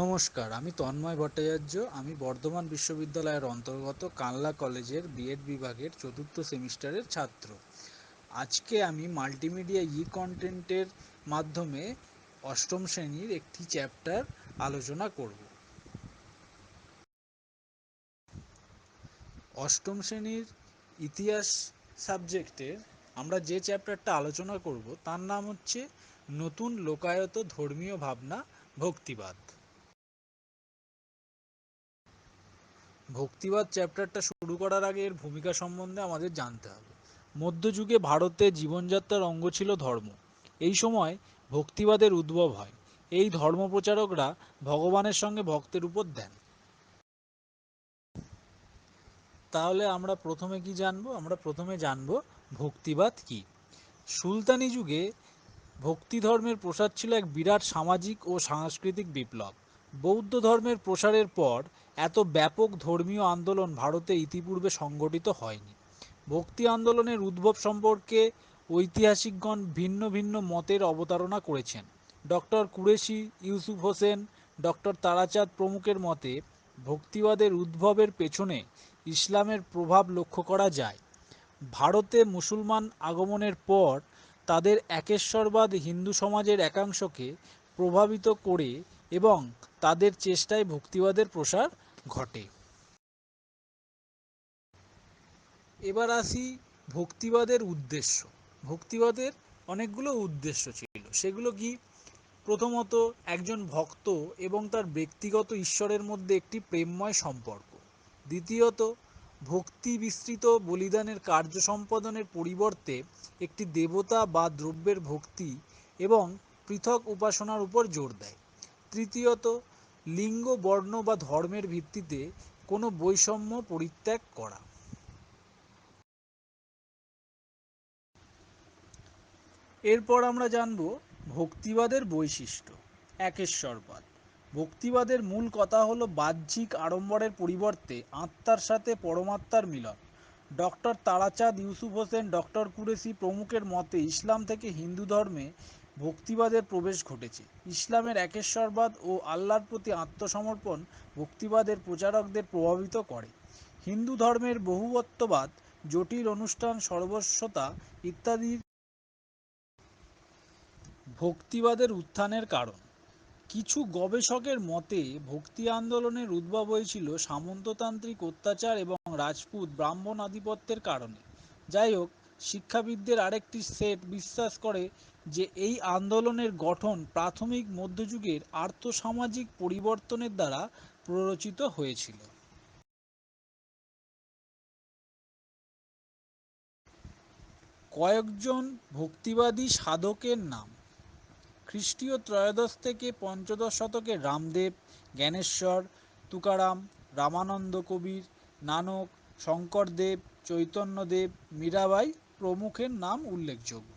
নমস্কার, আমি তন্ময় ভট্টাচার্য। আমি বর্ধমান বিশ্ববিদ্যালয়ের অন্তর্গত কানলা কলেজের বিএড বিভাগের চতুর্থ সেমিস্টারের ছাত্র। আজকে আমি মাল্টিমিডিয়া ই কন্টেন্টের মাধ্যমে অষ্টম শ্রেণির একটি চ্যাপ্টার আলোচনা করব। অষ্টম শ্রেণির ইতিহাস সাবজেক্টের আমরা যে চ্যাপ্টারটা আলোচনা করব, তার নাম হচ্ছে নতুন লোকায়ত ধর্মীয় ভাবনা ভক্তিবাদ। ভক্তিবাদ চ্যাপ্টারটা শুরু করার আগে এর ভূমিকা সম্বন্ধে আমাদের জানতে হবে। মধ্যযুগে ভারতে জীবনযাত্রার অঙ্গ ছিল ধর্ম। এই সময় ভক্তিবাদের উদ্ভব হয়। এই ধর্মপ্রচারকরা ভগবানের সঙ্গে ভক্তের উপর দেন। তাহলে আমরা প্রথমে কি জানব? আমরা প্রথমে জানব ভক্তিবাদ কি। সুলতানি যুগে ভক্তি ধর্মের প্রসার ছিল এক বিরাট সামাজিক ও সাংস্কৃতিক বিপ্লব। বৌদ্ধ ধর্মের প্রসারের পর এত ব্যাপক ধর্মীয় আন্দোলন ভারতে ইতিপূর্বে সংগঠিত হয়নি। ভক্তি আন্দোলনের উদ্ভব সম্পর্কে ঐতিহাসিকগণ ভিন্ন ভিন্ন মতের অবতারণা করেছেন। ডক্টর কুরেশি, ইউসুফ হোসেন ডক্টর তারাচাঁদ প্রমুখের মতে, ভক্তিবাদের উদ্ভবের পেছনে ইসলামের প্রভাব লক্ষ্য করা যায়। ভারতে মুসলমান আগমনের পর তাদের একেশ্বরবাদ হিন্দু সমাজের একাংশকে প্রভাবিত করে এবং তাদের চেষ্টায় ভক্তিবাদের প্রসার ঘটে। এবার আসি ভক্তিবাদের উদ্দেশ্য। ভক্তিবাদের অনেকগুলো উদ্দেশ্য ছিল। সেগুলো কি? প্রথমত, একজন ভক্ত এবং তার ব্যক্তিগত ঈশ্বরের মধ্যে একটি প্রেমময় সম্পর্ক। দ্বিতীয়ত ভক্তি বিস্তৃত বলিদানের কার্য সম্পাদনের পরিবর্তে একটি দেবতা বা দ্রব্যের ভক্তি এবং পৃথক উপাসনার উপর জোর দেয়। তৃতীয়ত, লিঙ্গ, বর্ণ বা ধর্মের ভিত্তিতে কোনো বৈষম্য পরিত্যাগ করা। এরপর আমরা জানব ভক্তিবাদের বৈশিষ্ট্য, একেশ্বরবাদ। ভক্তিবাদের মূল কথা হলো বাহ্যিক আড়ম্বরের পরিবর্তে আত্মার সাথে পরমাত্মার মিলন। ডক্টর তারাচাঁদ ইউসুফ হোসেন, ডক্টর কুরেশি প্রমুখের মতে ইসলাম থেকে হিন্দু ধর্মে ভক্তিবাদের প্রবেশ ঘটেছে। ইসলামের একেশ্বরবাদ ও আল্লাহর প্রতি আত্মসমর্পণ ভক্তিবাদের প্রচারকদের প্রভাবিত করে। হিন্দু ধর্মের বহুবত্ববাদ জটিল অনুষ্ঠান সর্বস্বতা ইত্যাদির ভক্তিবাদের উত্থানের কারণ। কিছু গবেষকের মতে, ভক্তি আন্দোলনের উদ্ভব হয়েছিল সামন্ততান্ত্রিক অত্যাচার এবং রাজপুত ব্রাহ্মণ আধিপত্যের কারণে। যাই হোক শিক্ষাবিদদের আরেকটি সেট বিশ্বাস করে যে এই আন্দোলনের গঠন প্রাথমিক মধ্যযুগের আর্থসামাজিক পরিবর্তনের দ্বারা প্ররোচিত হয়েছিল। কয়েকজন ভক্তিবাদী সাধকের নাম। খ্রিস্টীয় ত্রয়োদশ থেকে পঞ্চদশ শতকে রামদেব, জ্ঞানেশ্বর, তুকারাম, রামানন্দ কবির, নানক, শঙ্করদেব, চৈতন্যদেব, মীরাবাই প্রমুখের নাম উল্লেখযোগ্য।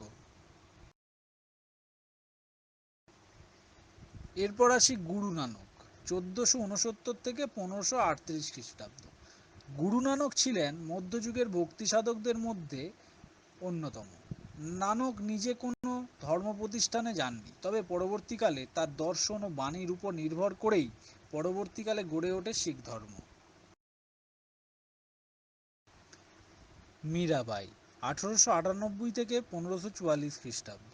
এরপর আসি গুরু নানক, চোদ্দশো উনসত্তর থেকে পনেরোশো আটত্রিশ খ্রিস্টাব্দ। গুরু নানক ছিলেন মধ্যযুগের ভক্তি সাধকদের মধ্যে অন্যতম। নানক নিজে কোনো ধর্ম প্রতিষ্ঠানে যাননি, তবে পরবর্তীকালে তার দর্শন ও বাণীর উপর নির্ভর করেই পরবর্তীকালে গড়ে ওঠে শিখ ধর্ম মীরাবাই আঠারোশো আটানব্বই থেকে পনেরোশো চুয়াল্লিশ খ্রিস্টাব্দ।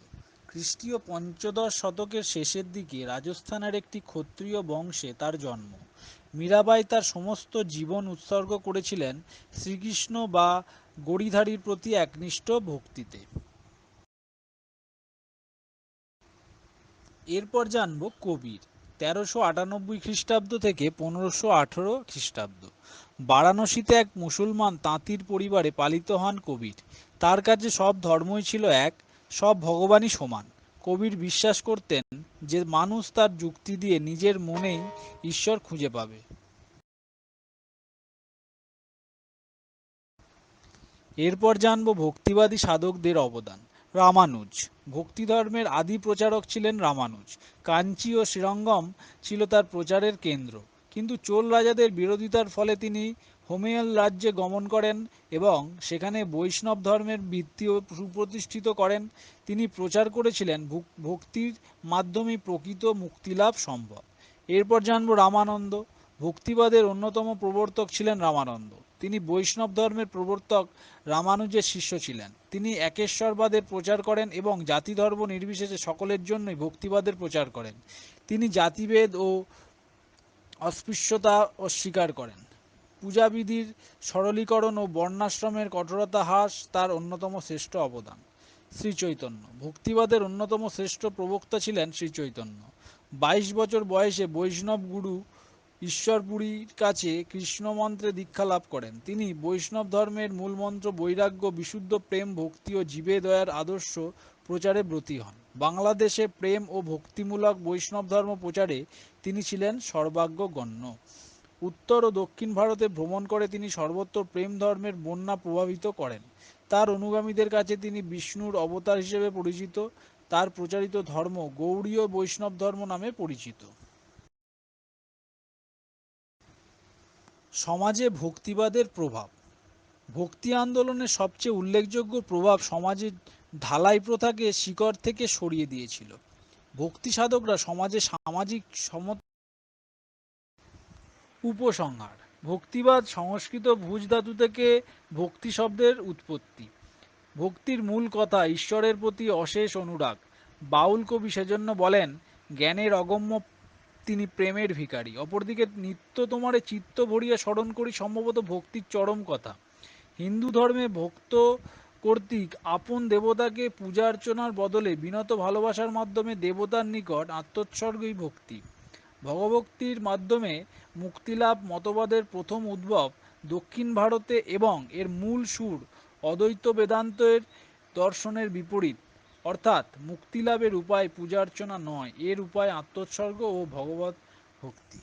খ্রিস্টীয় পঞ্চদশ শতকের শেষের দিকে রাজস্থানের একটি ক্ষত্রিয় বংশে তার জন্ম। মীরাবাই তার সমস্ত জীবন উৎসর্গ করেছিলেন শ্রীকৃষ্ণ বা গড়িধারীর প্রতি একনিষ্ঠ ভক্তিতে। এরপর জানব কবির, তেরোশো আটানব্বই খ্রিস্টাব্দ থেকে পনেরোশো আঠেরো খ্রিস্টাব্দ। বারাণসীতে এক মুসলমান তাঁতির পরিবারে পালিত হন কবির। তার কাছে সব ধর্মই ছিল এক, সব ভগবানই সমান। কবির বিশ্বাস করতেন যে মানুষ তার যুক্তি দিয়ে নিজের মনেই ঈশ্বর খুঁজে পাবে। এরপর জানব ভক্তিবাদী সাধকদের অবদান। রামানুজ। ভক্তি ধর্মের আদি প্রচারক ছিলেন রামানুজ। কাঞ্চি ও শ্রীরঙ্গম ছিল তার প্রচারের কেন্দ্র। কিন্তু চোল রাজাদের বিরোধিতার ফলে তিনি হোমেয়াল রাজ্যে গমন করেন এবং সেখানে বৈষ্ণব ধর্মের ভিত্তি সুপ্রতিষ্ঠিত করেন। তিনি প্রচার করেছিলেন ভক্তির মাধ্যমে প্রকৃত মুক্তিলাভ সম্ভব। এরপর জানব রামানন্দ। ভক্তিবাদের অন্যতম প্রবর্তক ছিলেন রামানন্দ। তিনি বৈষ্ণব ধর্মের প্রবর্তক রামানুজের শিষ্য ছিলেন। তিনি একেশ্বরবাদের প্রচার করেন এবং জাতি ধর্ম নির্বিশেষে সকলের জন্যই ভক্তিবাদের প্রচার করেন। তিনি জাতিভেদ ও অস্পৃশ্যতা অস্বীকার করেন। পূজাবিধির সরলীকরণ ও বর্ণাশ্রমের কঠোরতা হ্রাস তার অন্যতম শ্রেষ্ঠ অবদান। শ্রীচৈতন্য। ভক্তিবাদের অন্যতম শ্রেষ্ঠ প্রবক্তা ছিলেন শ্রীচৈতন্য। বাইশ বছর বয়সে বৈষ্ণব গুরু ঈশ্বরপুরীর কাছে কৃষ্ণ মন্ত্রে দীক্ষা লাভ করেন। তিনি বৈষ্ণব ধর্মের মূলমন্ত্র বৈরাগ্য, বিশুদ্ধ প্রেম, ভক্তি ও জীবে দয়ার আদর্শ প্রচারে ব্রতী হন। বাংলাদেশে প্রেম ও ভক্তিমূলক বৈষ্ণব ধর্ম প্রচারে তিনি ছিলেন সর্বাগ্যগণ্য উত্তর ও দক্ষিণ ভারতে ভ্রমণ করে তিনি সর্বত্র প্রেম ধর্মের বন্যা প্রভাবিত করেন। তার অনুগামীদের কাছে তিনি বিষ্ণুর অবতার হিসেবে পরিচিত। তার প্রচারিত ধর্ম গৌড়ীয় বৈষ্ণব ধর্ম নামে পরিচিত। সমাজে ভক্তিবাদের প্রভাব। ভক্তি আন্দোলনের সবচেয়ে উল্লেখযোগ্য প্রভাব সমাজের ঢালাই প্রথাকে শিকড় থেকে সরিয়ে দিয়েছিল। ভক্তি সাধকরা সমাজে সামাজিক সম উপসংহার, ভক্তিবাদ সংস্কৃত ভুজ ধাতু থেকে ভক্তি শব্দের উৎপত্তি। ভক্তির মূল কথা ঈশ্বরের প্রতি অশেষ অনুরাগ। বাউল কবি সেজন্য বলেন, জ্ঞানের অগম্য তিনি প্রেমের ভিকারী অপরদিকে নিত্য তোমারে চিত্ত ভরিয়া স্মরণ করি সম্ভবত ভক্তির চরম কথা। হিন্দু ধর্মে ভক্ত কর্তৃক আপন দেবতাকে পূজা অর্চনার বদলে বিনত ভালোবাসার মাধ্যমে দেবতার নিকট আত্মোৎসর্গই ভক্তি। ভগভক্তির মাধ্যমে মুক্তিলাভ মতবাদের প্রথম উদ্ভব দক্ষিণ ভারতে এবং এর মূল সুর অদ্বৈত বেদান্তের দর্শনের বিপরীত। অর্থাৎ মুক্তিলাভের উপায় পূজা অর্চনা নয় এর উপায় আত্মোৎসর্গ ও ভগবত ভক্তি।